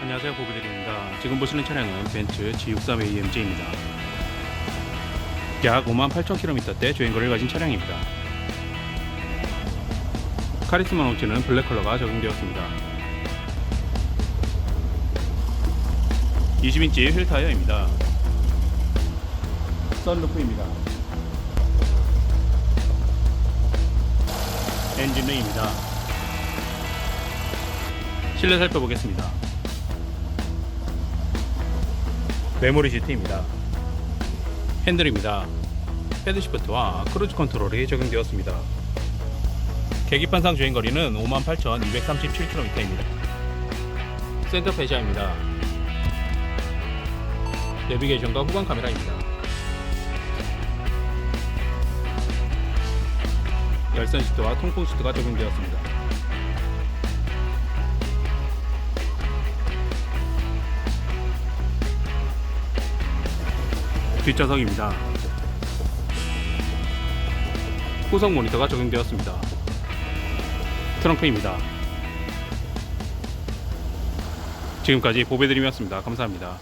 안녕하세요. 보비드립니다. 지금 보시는 차량은 벤츠 G63AMG입니다. 약 58,000km대 주행거리를 가진 차량입니다. 카리스마 넘치는 블랙 컬러가 적용되었습니다. 20인치 휠 타이어입니다. 썬루프입니다. 엔진레입니다. 실내 살펴보겠습니다 메모리 시트입니다. 핸들입니다. 헤드시프트와 크루즈 컨트롤이 적용되었습니다. 계기판상 주행거리는 58,237km입니다. 센터 페시아입니다. 내비게이션과 후방 카메라입니다. 열선 시트와 통풍 시트가 적용되었습니다. 뒷좌석입니다. 후석 모니터가 적용되었습니다. 트렁크입니다. 지금까지 보배드림이었습니다. 감사합니다.